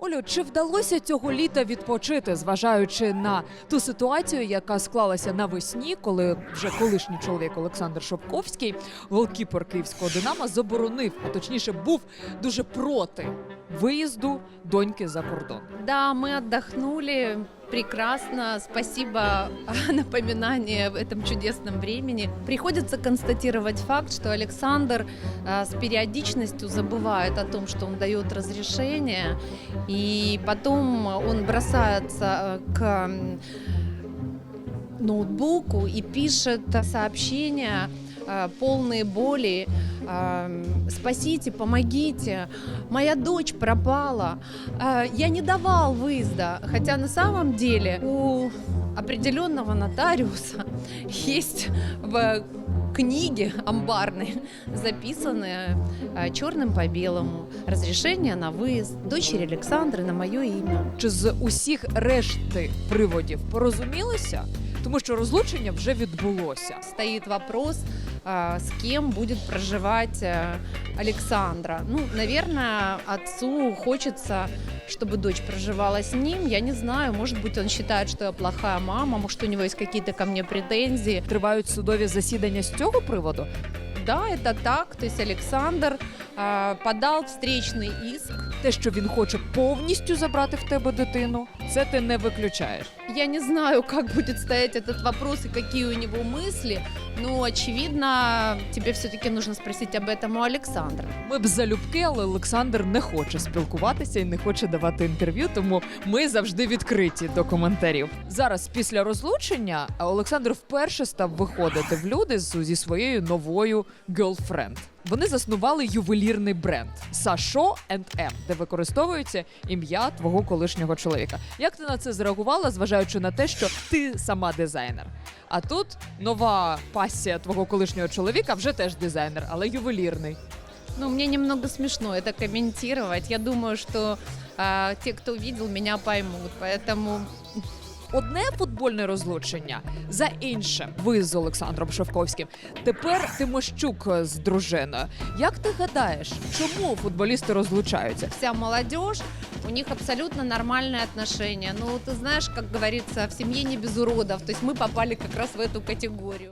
Олю, чи вдалося цього літа відпочити, зважаючи на ту ситуацію, яка склалася навесні, коли вже колишній чоловік Олександр Шовковський, голкіпер київського Динамо, заборонив, а точніше був дуже проти виїзду доньки за кордон. Да, мы отдохнули прекрасно. Спасибо о напоминании в этом чудесном времени. Приходится констатировать факт, что Александр э, с периодичностью забывает о том, что он дает разрешение, и потом он бросается э, к ноутбуку и пишет сообщения э, полные боли. э, Спасите, помогите, моя дочь пропала. Э, Я не давал выезда, хотя на самом деле у определенного нотариуса есть в книге амбарной записаны э, черным по белому разрешение на выезд дочери Александры на мое имя. Чи з усіх решти приводів порозумілися? Тому що розлучення вже відбулося. Стоит вопрос, а, с кем будет проживать э, Александра. Ну, наверное, отцу хочется, чтобы дочь проживала с ним. Я не знаю, может быть, он считает, что я плохая мама, может, у него есть какие-то ко мне претензии. Тривають судові засідання з цього приводу. Да, это так. То есть Александр а, подал встречный иск. Те, що він хоче повністю забрати в тебе дитину, це ти не виключаєш. Я не знаю, как будет стоять этот вопрос и какие у него мысли, но, очевидно, тебе все-таки нужно спросить об этом у Александра. Ми б залюбки, але Олександр не хоче спілкуватися і не хоче давати інтерв'ю, тому ми завжди відкриті до коментарів. Зараз, після розлучення, Олександр вперше став виходити в люди з- зі своєю новою girlfriend. Вони заснували ювелірний бренд Сашо М, де використовується ім'я твого колишнього чоловіка. Як ти на це зреагувала, зважаючи на те, що ти сама дизайнер? А тут нова пасія твого колишнього чоловіка вже теж дизайнер, але ювелірний. Ну, мне немного смешно это комментировать. Я думаю, что а, те, кто видел, меня поймут. Поэтому Одне футбольне розлучення за іншим. Ви з Олександром Шовковським. Тепер Тимощук з дружиною. Як ти гадаєш, чому футболісти розлучаються? вся молодежь, у них абсолютно нормальные отношения. Ну, ты знаешь, как говорится, в семье не без уродов. То есть мы попали как раз в эту категорию.